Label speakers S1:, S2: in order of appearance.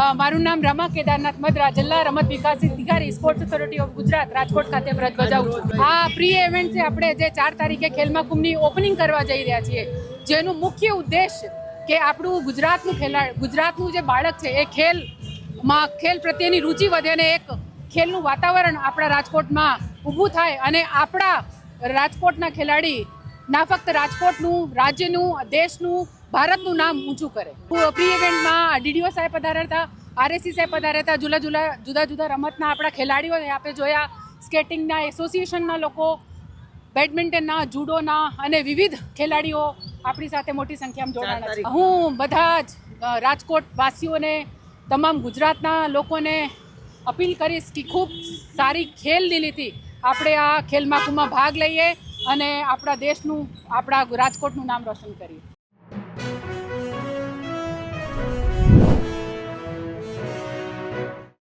S1: મારું નામ રમા કેદારનાથ મદ્રા, જિલ્લા રમત વિકાસ અધિકારી, sports authority of Gujarat, Rajkot ખાતે ફરજ બજાવું છું. આ પ્રી ઇવેન્ટ છે, આપણે જે ચાર તારીખે ખેલ મહાકુંભની ઓપનિંગ કરવા જઈ રહ્યા છીએ. જેનું મુખ્ય ઉદ્દેશ કે આપણું ગુજરાતનું ખેલા, ગુજરાતનું જે બાળક છે, એ ખેલમાં ખેલ પ્રત્યેની રુચિ વધે અને એક ખેલનું વાતાવરણ આપણા રાજકોટમાં ઊભું થાય અને આપણા રાજકોટના ખેલાડી ના ફક્ત રાજકોટનું, રાજ્યનું, દેશનું ભારતનું નામ ઊંચું કરે. પ્રી ઇવેન્ટમાં ડીડીઓ સાહેબ પધાર્યા હતા આરએસસી સાહેબ પધાર્યા હતા જુદા જુદા જુદા જુદા રમતના આપણા ખેલાડીઓને આપણે જોયા. સ્કેટિંગના એસોસિએશનના લોકો બેડમિન્ટનના જુડોના અને વિવિધ ખેલાડીઓ આપણી સાથે મોટી સંખ્યામાં જોડાણા છે હું બધા જ રાજકોટ વાસીઓને તમામ ગુજરાતના લોકોને અપીલ કરીશ કે ખૂબ સારી ખેલ દિલીથી આપણે આ ખેલ મહાકુંભમાં ભાગ લઈએ અને આપણા દેશનું આપણા રાજકોટનું નામ રોશન કરીએ.